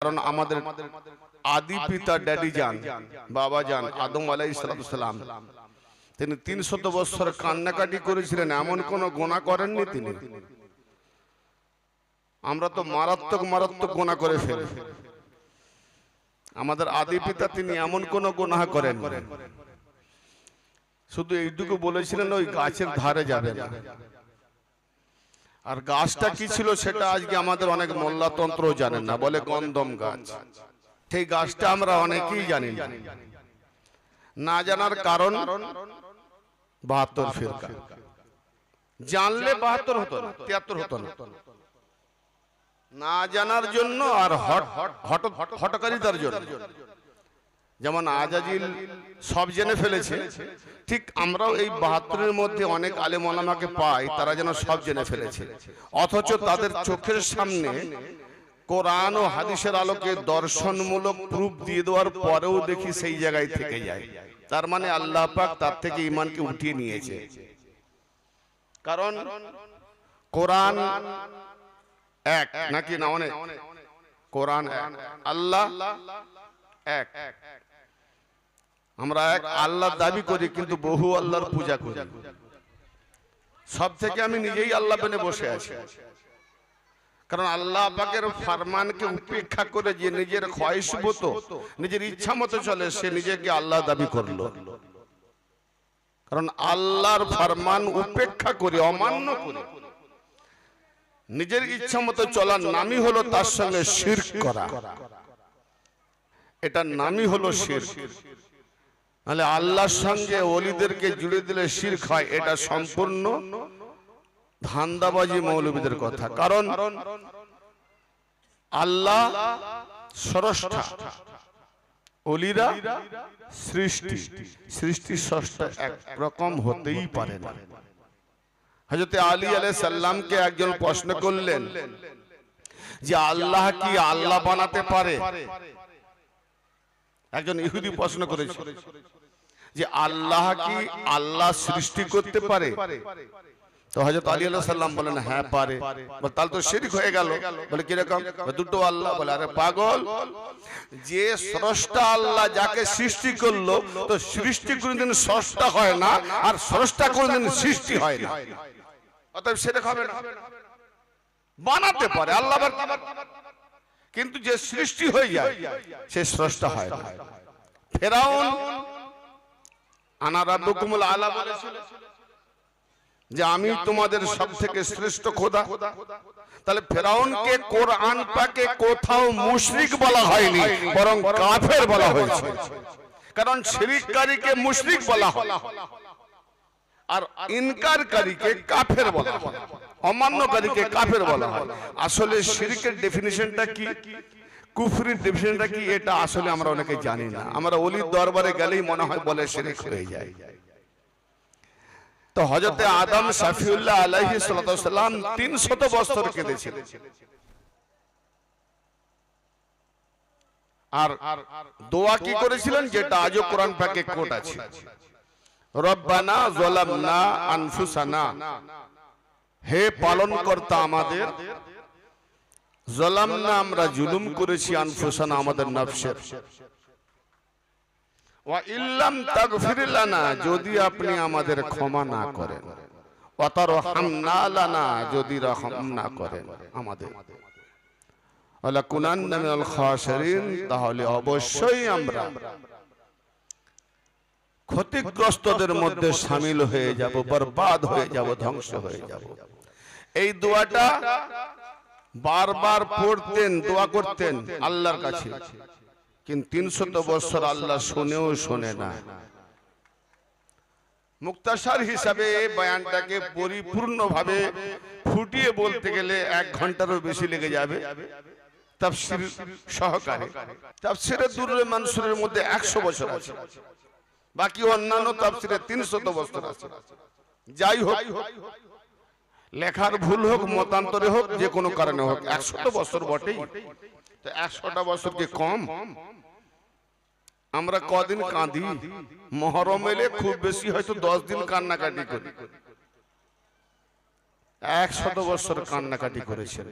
কারণ আমাদের আদি পিতা ড্যাডি যান বাবা যান আদম আলাই সালাম। তিনি তিনশত বছর কান্নাকাটি করেছিলেন এমন কোন গোনা করেননি তিনি। আমরা তো মারাত্মক মারাত্মক গোনা করে ফেলি। আমাদের আদি পিতা তিনি এমন কোন গোনা করেন শুধু এইটুকু বলেছিলেন ওই গাছের ধারে যাবে। না আর গাছটা কি ছিল সেটা আজকে আমাদের অনেক মোল্লাতন্ত্র জানেন না বলে গন্ধম গাছ। সেই গাছটা আমরা অনেকেই জানি না। না। জানার কারণ বাহাত্তর ফিরকা। জানলে বাহাত্তর হতো না তিয়াত্তর হতো না। না। জানার জন্য আর হট হট হটকারিতার জন্য। যেমন আজাজিল সব জেনে ফেলেছে। ঠিক আমরাও এই বাহাত্তরের মধ্যে অনেক আলেম ওলামাকে পাই তারা যেন সব জেনে ফেলেছে। অথচ তাদের চোখের সামনে কোরআন ও হাদিসের আলোকে দর্শনমূলক প্রুফ দিয়ে দেওয়ার পরেও দেখি সেই জায়গায় থেকে যায়। তার মানে আল্লাহ পাক তার থেকে ইমানকে উঠিয়ে নিয়েছে। কারণ কোরআন এক নাকি না অনেক? কোরআন এক। আল্লাহ এক। আমরা এক আল্লাহ দাবি করি কিন্তু বহু আল্লাহর পূজা করি। সব থেকে আমি নিজেই আল্লাহ বেনে বসে আছি। কারণ আল্লাহ পাকের ফরমানকে উপেক্ষা করে যে নিজের খয়েস মতো নিজের ইচ্ছা মতো চলে সে নিজেকে আল্লাহ দাবি করল। কারণ আল্লাহর ফরমান উপেক্ষা করে অমান্য করে। নিজের ইচ্ছা মতো চলার নামই হলো তার সঙ্গে শির করা। এটার নামই হলো শির তাহলে আল্লাহর সঙ্গে অলিদেরকে জুড়ে দিলে শির খায় এটা সম্পূর্ণ ধান্দাবাজি মৌলবীদের কথা। কারণ আল্লাহ অলিরা সৃষ্টি সৃষ্টি স্রষ্টা একরকম হতেই পারে না। হজরত আলী আলাই সাল্লামকে একজন প্রশ্ন করলেন যে আল্লাহ কি আল্লাহ বানাতে পারে? একজন ইহুদি প্রশ্ন করেছে। যে আল্লাহ কি আল্লাহ সৃষ্টি করতে পারে। তো হজরত আলী আল্লাহ সাল্লাম বলেন হ্যাঁ পারে। তাহলে তো শিরিক হয়ে গেল। বলে কীরকম দুটো আল্লাহ। বলে, আরে পাগল, যে স্রষ্টা আল্লাহ যাকে সৃষ্টি করল, তো সৃষ্টি কোনোদিন স্রষ্টা হয় না, আর স্রষ্টা কোনোদিন সৃষ্টি হয় না। অতএব সেটা হবে না। বানাতে পারে, আল্লাহ কিন্তু যে সৃষ্টি হয়ে যায়, সে স্রষ্টা হয় না। ফেরাউন বলেছিল যে আমি তোমাদের সব থেকে শ্রেষ্ঠ খোদা। তাহলে ফেরাউনকে কোরআন কোথাও মুশরিক বলা হয়নি, বরং কাফের বলা হয়েছে। কারণ শিরিককারীকে মুশরিক বলা হয়। আর ইনকারকারীকে কাফের বলা হয়। অমান্যকারীকে কাফের বলা হয়। আসলে শিরিকের ডেফিনিশনটা কি? কুফরির ডেফিনিশনটা কি? এটা আসলে আমরা অনেকে জানি না। আমরা অলির দরবারে গেলেই মনে হয় বলে শিরিক হয়ে যায়। তো হজরতে আদম শাফিউল্লাহ আলাইহি সাল্লাম তিন শত বছর কেঁদেছিলেন। আর দোয়া কি করেছিলেন? যেটা আজও কোরআন পাকে কোট আছে। রব্বানা জলামনা আনফুসানা। হে পালন কর্তা আমাদের জলামনা আমরা জুলুম করেছি আনফুসানা আমাদের নফসের। ওয়া ইল্লাম তাগফির লানা যদি আপনি আমাদের ক্ষমা না করেন। লানা যদি রহম না করেন আমাদের। ওয়ালা কুনান্না মিনাল খাসিরিন তাহলে অবশ্যই আমরা ক্ষতিগ্রস্তদের মধ্যে সামিল হয়ে যাব বরবাদ হয়ে যাব ধ্বংস হয়ে যাব। এই দোয়াটা বারবার পড়তেন দোয়া করতেন আল্লাহর কাছে। কিন্তু তিনশত বছর আল্লাহ শুনেও শোনে না। মুক্তাসার হিসাবে বয়ানটাকে পরিপূর্ণভাবে ফুটিয়ে বলতে গেলে এক ঘন্টারও বেশি লেগে যাবে। তাফসির সহকারে। তাফসিরে দুর্রে মানুষের মধ্যে একশো বছর আছে। বাকি অন্যান্য তাফসিরে তিনশত বছর আছে। যাই হোক। লেখার ভুল হোক, মতান্তরে হোক, যে কোনো কারণে হোক একশত বছর বটেই। তো একশোটা বছর কি কম, আমরা কদিন কাঁদি, মহরম এলে খুব বেশি হয়তো দশ দিন কান্নাকাটি করি। একশত বছর কান্নাকাটি করেছেন।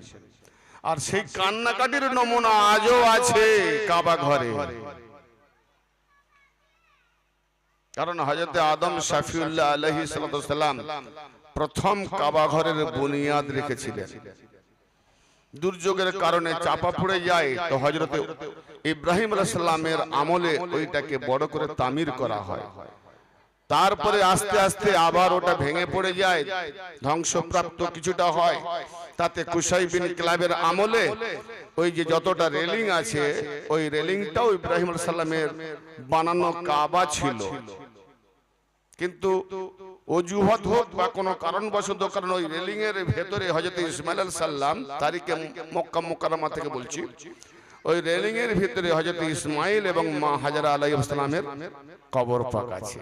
আর সেই কান্নাকাটির নমুনা আজও আছে কাবা ঘরে। কারণ হজরতে আদম শাফিউল্লাহ আলহি প্রথম কাবা ঘরের বুনিয়াদ রেখেছিলেন। দুর্যোগের কারণে চাপা পড়ে যায় তো হজরতে ইব্রাহিম সাল্লামের আমলে ওইটাকে বড় করে তামির করা হয়। তারপরে আস্তে আস্তে আবার ওটা ভেঙে পড়ে যায় ধ্বংসপ্রাপ্ত কিছুটা হয়। তাতে কুসাই বিন ক্লাবের আমলে ওই যে যতটা রেলিং আছে ওই রেলিংটাও ইব্রাহিম সাল্লামের বানানো কাবা ছিল। কিন্তু অজুহাত হোক বা কোনো কারণবশত কারণ ওই রেলিং এর ভেতরে হজরত ইসমাইল আল সাল্লাম তারিখে মক্কা মোকাররমা থেকে বলছি। ওই রেলিং এর ভিতরে হজরত ইসমাইল এবং মা হাজারা আলাইহিস সালামের কবর পাক আছে।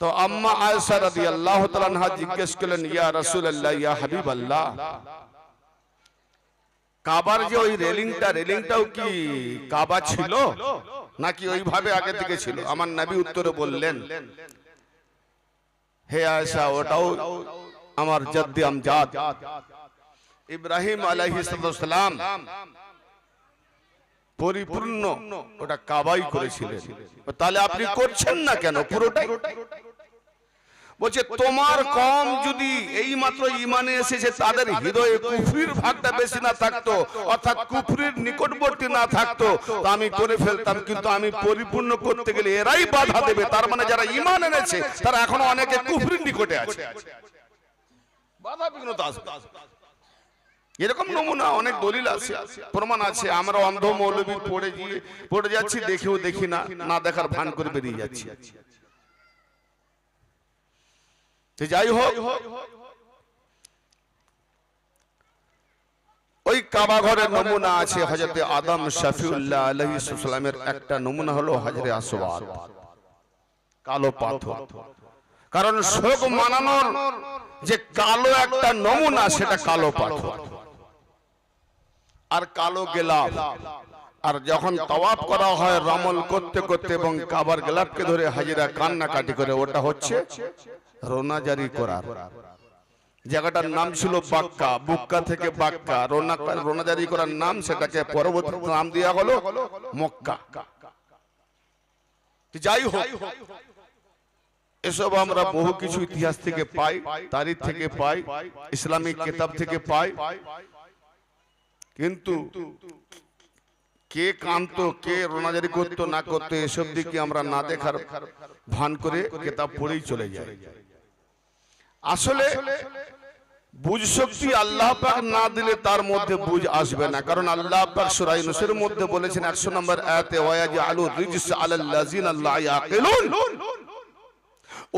তো আম্মা আয়েশা রাদিয়াল্লাহু তাআলা আনহা জিজ্ঞেস করলেন ইয়া রাসূলুল্লাহ ইয়া হাবিবাল্লাহ। কাবার যে ওই রেলিংটা রেলিংটাও কি কাবা ছিল? নাকি ওইভাবে আগে থেকে ছিল? আমার নবী উত্তরে বললেন হে আয়সা ওটাও আমার জদ্দি আমজাদ ইব্রাহিম আলাইহিস সালাম পরিপূর্ণ ওটা কাবাই করেছিলেন। তাহলে আপনি করছেন না কেন? পুরোটাই? বলছে তোমার কম যদি এই মাত্র ইমানে এসেছে তাদের হৃদয়ে কুফরির ভাগটা বেশি না থাকতো অর্থাৎ কুফরির নিকটবর্তী না থাকতো। তা আমি করে ফেলতাম কিন্তু আমি পরিপূর্ণ করতে গেলে এরাই বাধা দেবে। তার মানে যারা ইমান এনেছে তারা এখনও অনেকে কুফরির নিকটে আছে। বাধা বিঘ্নতা আসবে এরকম নমুনা অনেক দলিল আছে প্রমাণ আছে আমরা অন্ধ মৌলবী পড়ে গিয়ে পড়ে যাচ্ছি দেখেও দেখি না না দেখার ভান করে বেরিয়ে যাচ্ছি। তো যাই হোক। ওই কাবা ঘরের নমুনা আছে হজরতে আদম শফিউল্লাহ আলাইহিস একটা নমুনা হলো হজরে আসওয়াদ। কালো পাথর। কারণ শোক মানানোর যে কালো একটা নমুনা, সেটা কালো পাথর। আর কালো গেলাপ। আর যখন তওয়াব করা হয় রমল করতে করতে এবং কাবার গেলাপকে ধরে হাজিরা কান্নাকাটি করে, ওটা হচ্ছে রোনা জারি করার। জায়গাটার নাম ছিল বাক্কা বুক্কা থেকে বাক্কা। রোনা রোনা জারি করার নাম সেটাকে পরবর্তী নাম দেওয়া হলো মক্কা। যাই হোক এসব আমরা বহু কিছু ইতিহাস থেকে পাই তারিখ থেকে পাই ইসলামিক কিতাব থেকে পাই। কিন্তু কে কান্ত কে রোনাজারি করতো না করতো এসব দিকে আমরা না দেখার ভান করে কেতাব পড়েই চলে যাই। আসলে বুঝ শক্তি আল্লাহ পাক না দিলে তার মধ্যে বুঝ আসবে না। কারণ আল্লাহ পাক সূরা ইউনূসের মধ্যে বলেছেন 100 নম্বর আয়াতে ওয়াজ আলু রিজস আলাল্লাযিনা লা ইয়াকিলুন।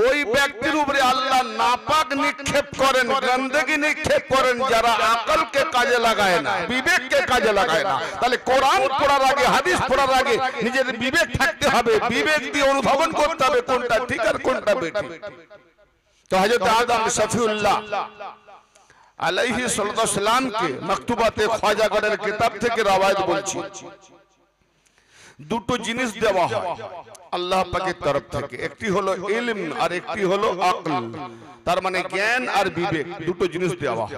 ওই ব্যক্তির উপরে আল্লাহ নাপাক নিক্ষেপ করেন, গন্দেগি নিক্ষেপ করেন, যারা আকলকে কাজে লাগায় না, বিবেককে কাজে লাগায় না। তাহলে কোরআন পড়ার আগে, হাদিস পড়ার আগে নিজের বিবেক থাকতে হবে, বিবেক দিয়ে অনুধাবন করতে হবে কোনটা ঠিক আর কোনটা বেঠিক। তো হযরত আদম শফিউল্লাহ আলাইহি সাল্লামকে মাকতুবাতে খাজাগড়ের কিতাব থেকে রওয়ায়াত বলছি দুটো জিনিস দেওয়া হয় আল্লাহ পাকের তরফ থেকে একটি হলো ইলম আর একটি হলো আকল তার মানে জ্ঞান আর বিবেক দুটো জিনিস দেওয়া হয়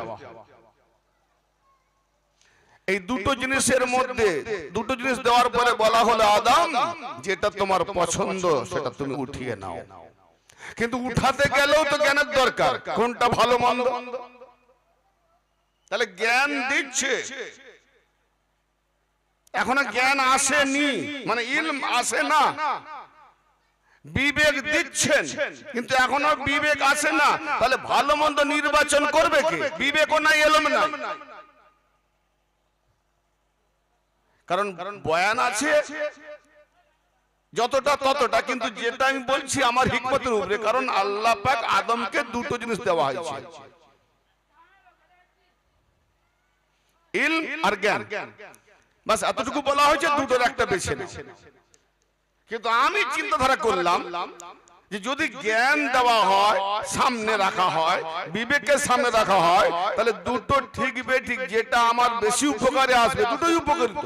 এই দুটো জিনিসের মধ্যে দুটো জিনিস দেওয়ার পরে বলা হলো আদম যেটা তোমার পছন্দ সেটা তুমি উঠিয়ে নাও। কিন্তু উঠাতে গেলেও তো জ্ঞানের দরকার। কোনটা ভালো মন্দ? তাহলে জ্ঞান দিচ্ছে। এখনও জ্ঞান আসেনি। মানে ইলম আসে না। বিবেক দিচ্ছেন। কিন্তু এখনও বিবেক আসে না। তাহলে ভালো মন্দ নির্বাচন করবে কে? বিবেকও নাই এলম না কারণ বয়ান আছে। যতটা ততটা কিন্তু যেটা আমি বলছি আমার হিকমতের উপরে কারণ আল্লাহ পাক আদমকে দুটো জিনিস দেওয়া হয়েছে। ইলম আর জ্ঞান। বাস এতটুকু বলা হয়েছে দুটোর একটা বেছে কিন্তু আমি চিন্তাধারা করলাম যে যদি জ্ঞান দেওয়া হয় সামনে রাখা হয় বিবেকের সামনে রাখা হয় তাহলে দুটো ঠিক বেঠিক যেটা আমার বেশি উপকারে আসবে দুটোই উপকৃত।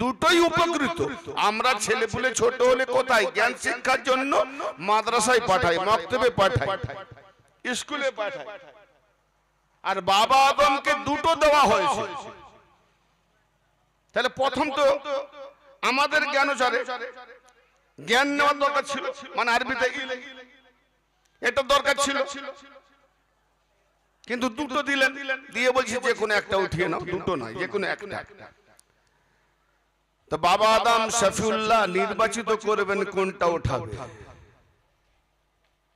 দুটোই উপকৃত। আমরা ছেলে পুলে ছোট হলে কোথায়? জ্ঞান শিক্ষার জন্য মাদ্রাসায় পাঠাই, মক্তবে পাঠাই, স্কুলে পাঠাই। আর বাবা আদমকে দুটো দেওয়া হয়েছে। তাহলে প্রথম তো আমাদের জ্ঞান অনুসারে জ্ঞান নেওয়ার দরকার ছিল মানে আরবিতে এটা দরকার ছিল। কিন্তু দুটো দিলেন, দিয়ে বলছি যে কোনো একটা উঠিয়ে নাও, দুটো নয়, যে কোনো একটা। তো বাবা আদম শফিউল্লাহ নির্বাচিত করবেন কোনটা উঠাবে?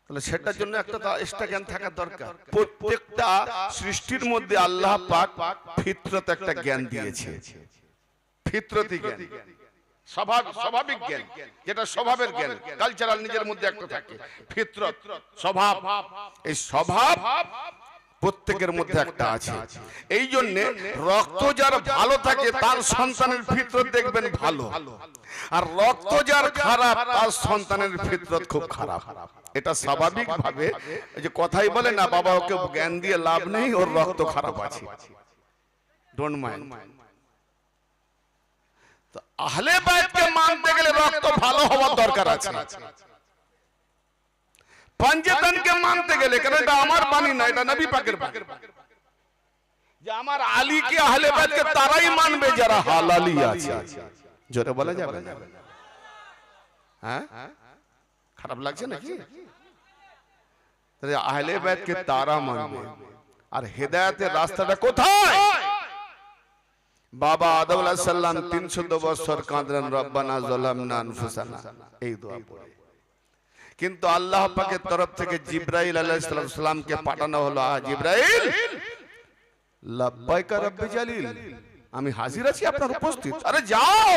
তাহলে সেটার জন্য একটা এক্সট্রা জ্ঞান থাকা দরকার। প্রত্যেকটা সৃষ্টির মধ্যে আল্লাহ পাক ফিতরত একটা জ্ঞান দিয়েছে। ফিতরতি জ্ঞান। স্বভাব, স্বাভাবিক জ্ঞান, যেটা স্বভাবের জ্ঞান কালচারাল নিজের মধ্যে একটা থাকে। ফিতরত, স্বভাব। এই স্বভাব প্রত্যেকের মধ্যে একটা আছে। এই জন্য রক্ত যার ভালো থাকে তার সন্তানের ফিতরত দেখবেন ভালো। আর রক্ত যার খারাপ তার সন্তানের ফিতরত খুব খারাপ। এটা স্বাভাবিক ভাবে যে কথাই বলে না বাবা ওকে জ্ঞান দিয়ে লাভ নেই ওর রক্ত খারাপ আছে। ডোন্ট মাইন্ড আহলে বাইতকে মানতে গেলে রক্ত ভালো হওয়ার দরকার আছে। পঞ্চতনকে মানতে গেলে কারণ এটা আমার বাণী না এটা নবী পাকের বাণী। যে আমার আলীকে আহলে বাইতকে তারাই মানবে যারা হালালি আছে। জোরে বলা যাবে না? হ্যাঁ? খারাপ লাগছে নাকি? তাহলে আহলে বাইতকে তারা মানবে। আর হেদায়েতের রাস্তাটা কোথায়? বাবা আদম আলাইহিস সালাম 300 বছর কাঁদলেন রব্বানা যালামনা আনফুসানা। এই দোয়া পড়ে। কিন্তু আল্লাহ পাকের তরফ থেকে জিব্রাইল আলাইহিস সালামকে পাঠানো হলো। জিব্রাইল! আমি হাজির আছি আপনার উপস্থিত। আরে যাও!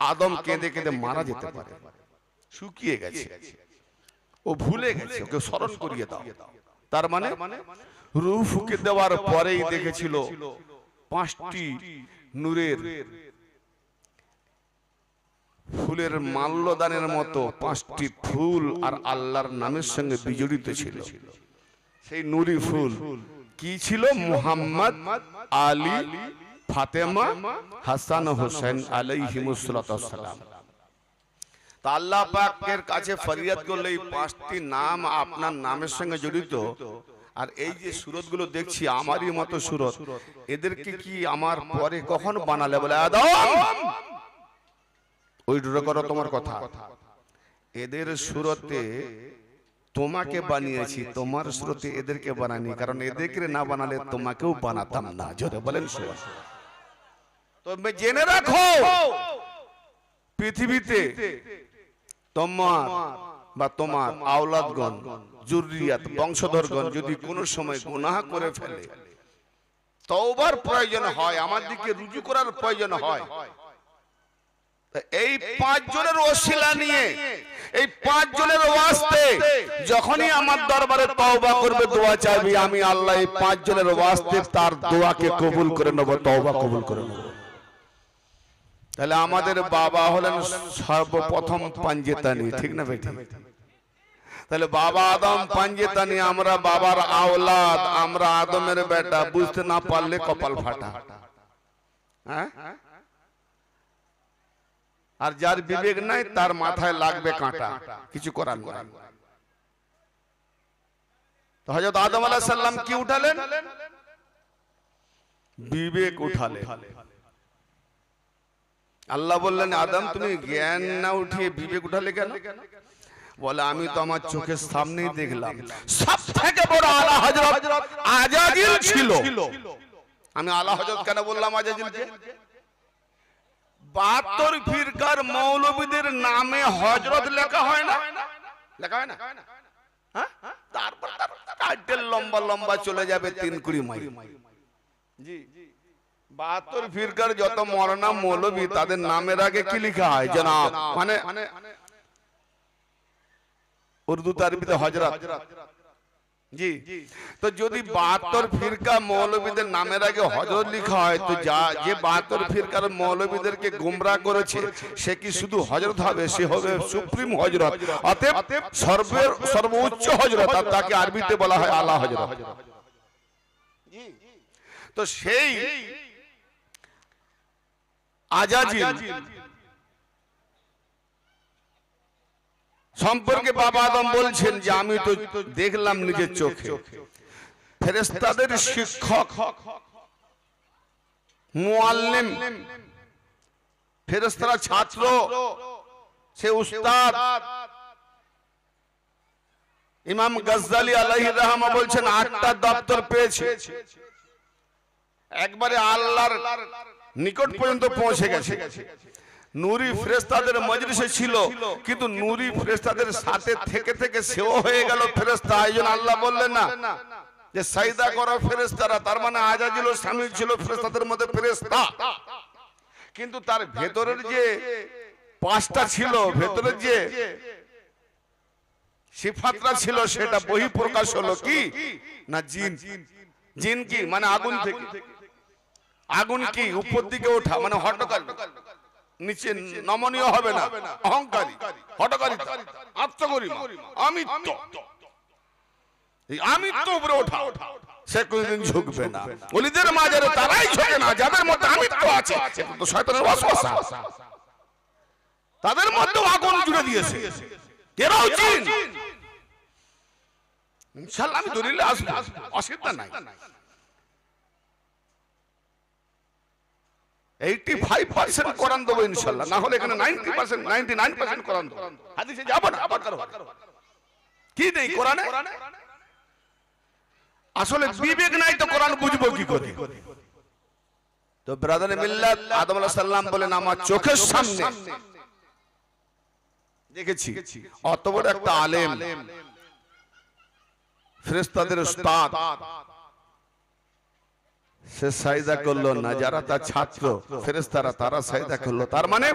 আদম কেঁদে কেঁদে মারা যেতে পারে। শুকিয়ে গেছে। ও ভুলে গেছে। ওকে স্মরণ করিয়ে দাও। তার মানে? রূহ ফুকে দেওয়ার পরেই দেখেছিল পাঁচটি নূরের ফুলের মাল্যদানের মতো পাঁচটি ফুল আর আল্লাহর নামের সঙ্গে বিজড়িত ছিল। সেই নুরি ফুল কি ছিল? মুহাম্মদ, আলী, ফাতেমা, হাসান হোসেন আলাইহিমুসসালাম তা আল্লাহ পাকের কাছে ফরিয়াদ করলে এই পাঁচটি নাম আপনার নামের সঙ্গে জড়িত। আর এই যে সুরতগুলো দেখছি, আমারই মতো সুরত, এদেরকে কি আমার পরে কখন বানালে বলে, আদম? ওই ডুরে করো তোমার কথা। এদের সুরতে তোমাকে বানিয়েছি তোমার সুরতে এদেরকে বানানি কারণ এদেরকে না বানালে তোমাকেও বানাতাম না। জোরে বলেন তবে জেনে রাখো পৃথিবীতে তোমার বা তোমার আওলাদগণ জুরিয়াত বংশধরগণ যদি কোনো সময় গুনাহ করে ফেলে তওবার প্রয়োজন হয় আমার দিকে রুজু করার প্রয়োজন হয়। এই পাঁচ জনের ওসিলা নিয়ে এই পাঁচ জনের ওয়াস্তে যখনই আমার দরবারে তওবা করবে দোয়া চাইবি আমি আল্লাহ এই পাঁচ জনের ওয়াস্তে তার দোয়াকে কবুল করে নেব তওবা কবুল করে নেব। তাহলে আমাদের বাবা হলেন সর্বপ্রথম পাঞ্জেতানি ঠিক না বেটি? তাহলে বাবা আদম পাঞ্জেতানি আমরা বাবার আওলাদ আমরা আদমের বেটা বুঝতে না পারলে কপাল ফাটা। হ্যাঁ? আর যার বিবেক নাই তার মাথায় লাগবে কাঁটা। কিছু করার নাই। তো হযরত আদম আলাইহিস সালাম কি উঠালেন? বিবেক উঠালেন। আল্লাহ বললেন আদম তুমি জ্ঞান না উঠিয়ে বিবেক উঠালে কেন? বলে আমি তো আমার চোখের সামনেই দেখলাম। সব থেকে বড় আলা হযরত আজাজিল ছিল। আমি আলা হযরত কেন বললাম আজাজিলকে? বাহাত্তর ফিরকার মৌলবীদের নামে হজরত লেখা হয় না? লেখা হয় না? হ্যাঁ? তারপর তার লম্বা লম্বা চলে যাবে তিন কুড়ি মাইল। জি। বাহাত্তর ফিরকার যত মরনা মৌলবী তাদের নামের আগে কি লেখা হয় জনাব? মানে উর্দু আরবিতে হজরত। জি। তো যদি বাহাত্তর ফিরকা মৌলবীদের নামের আগে হজরত লেখা হয় তো যা যে বাহাত্তর ফিরকার মৌলবীদেরকে গুমরা করেছে সে কি শুধু হজরত হবে? সে হবে সুপ্রিম হজরত। অতএব সর্বের সর্বোচ্চ হজরত আর তাকে আরবিতে বলা হয় আলা হজরত। তো সেই আজাজিল সম্পর্কে বাবা আদম বলছেন যে আমি তো দেখলাম নিজের চোখে। ফেরেস্তাদের শিক্ষক। মুআল্লিম। ফেরেস্তারা ছাত্র। সে উস্তাদ। ইমাম গজ্জালি আলাইহির রহমা বলছেন আটটা দপ্তর পেয়েছে। একবারে আল্লাহর নিকট পর্যন্ত পৌঁছে গেছে। নুরি ফেরেস্তাদের মজলিসে ছিল কিন্তু নুরি ফেরেস্তাদের সাথে থেকে থেকে সেও হয়ে গেল ফেরেস্তা এই আল্লাহ বললেন না। যে সাইদা করো ফেরেস্তারা তার মানে আজাজিল স্বামী ছিল ফেরেস্তাদের মধ্যে ফেরেস্তা কিন্তু তার ভেতরের যে পাঁচটা ছিল ভেতরের যে সিফাতরা ছিল সেটা বহি প্রকাশ হলো কি? না জিন। জিন। কি? মানে আগুন থেকে। আগুন কি? উপর দিকে ওঠা মানে হটকারী নিচে নমনীয় হবে না। অহংকারী হটকারী আত্মগরিমা আমিত্ব। এই আমিত্ব উপরে ওঠা সে কোনদিন ঝুঁকবে না। মাঝারে তারাই ঝুঁকে না যাদের মধ্যে আমিত্ব আছে তো শয়তানের ওয়াসওয়াসা। তাদের মধ্যে আগুন জুড়ে দিয়েছে। এরাও জিন ইনশাআল্লাহ আমি দলিলে আসব। অসুবিধা নাই। এইটি ফাইভ পার্সেন্ট কোরআন দেবো ইনশাল্লাহ। না হলে এখানে ninety percent ninety nine percent Quran দেবো। হাদিসে যাব না দরকার কি নেই কোরআনে? আসলে বিবেক নাই তো কোরআন বুঝব কি করে? তো ব্রাদার মিল্লাত আদম আলাইহিস সালাম বলেন আমার চোখের সামনে দেখেছি। অত বড় একটা আলেম ফেরেশতাদের উস্তাদ সে সাইদা করল না, যারা তার ছাত্র ফেরেস্তারা তারা সাইদা করল। তার মানে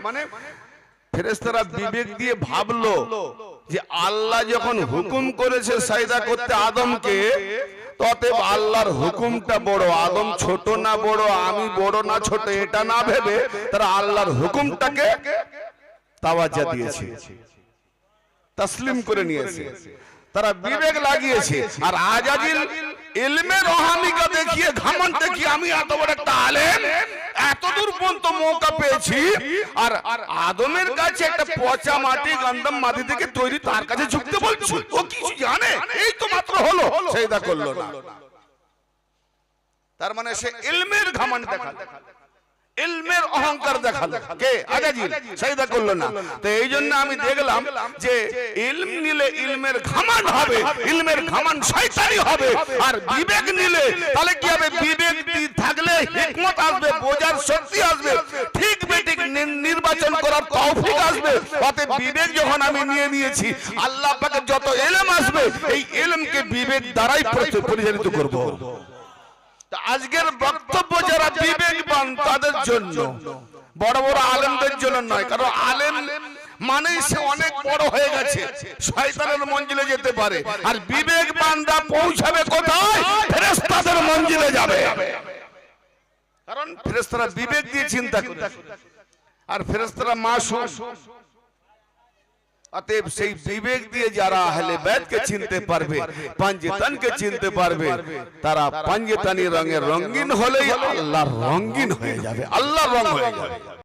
ফেরেস্তারা বিবেক দিয়ে ভাবলো যে আল্লাহ যখন হুকুম করেছে সাইদা করতে আদমকে আল্লাহর হুকুমটা বড়। আদম ছোট না বড়, আমি বড় না ছোট, এটা না ভেবে তারা আল্লাহর হুকুমটাকে তাওয়াজ্জা দিয়েছে। তসলিম করে নিয়েছে। তারা বিবেক লাগিয়েছে। আর আজাজিল ইলমে রহানিকা দেখিয়ে ঘামন দেখিয়ে আমি এত বড় একটা আলেম? এত দূর পর্যন্ত মৌকা পেয়েছি। আর আদমের কাছে একটা পচা মাটি গন্ধম মাটি থেকে তৈরি তার কাছে ঝুঁকতে বলছো। ও কিছু জানে? এই তো মাত্র হলো। সেইদা করল না। তার মানে সে ইলমের ঘামান দেখাল। ইলমের অহংকার দেখাল। কে? আজাজিল। সেইদা করল না। তো এই জন্য আমি দেখলাম যে ইলম নিলে ইলমের ঘামান হবে। ইলমের ঘামান শয়তানি হবে। আর বিবেক নিলে তাহলে কি হবে? বিবেক থাকলে হিকমত আসবে বোঝার শক্তি আসবে। ঠিক বেঠিক নির্বাচন করার তৌফিক আসবে। অতএব বিবেক যখন আমি নিয়ে নিয়েছি আল্লাহ পাকে যত এলেম আসবে এই এলেমকে বিবেক দ্বারাই পরিচালিত করব। তা আজকের বক্তব্য যারা তাদের জন্য। বড় বড় আলেমদের জন্য নয়, কারণ আলেম মানেই সে অনেক বড় হয়ে গেছে। শয়তানের মঞ্জিলে যেতে পারে। আর বিবেক বান্দা পৌঁছাবে কোথায়? ফেরেশতাদের মঞ্জিলে যাবে। কারণ ফেরেশতারা বিবেক দিয়ে চিন্তা করে। আর ফেরেশতারা মাসুম। অতএব সেই বিবেক দিয়ে যারা আহলে বেদকে চিনতে পারবে পাঞ্জেতানকে চিনতে পারবে তারা পাঞ্জেতানি রঙের রঙিন হলেই আল্লাহ রঙিন হয়ে যাবে আল্লাহ রং হয়ে যাবে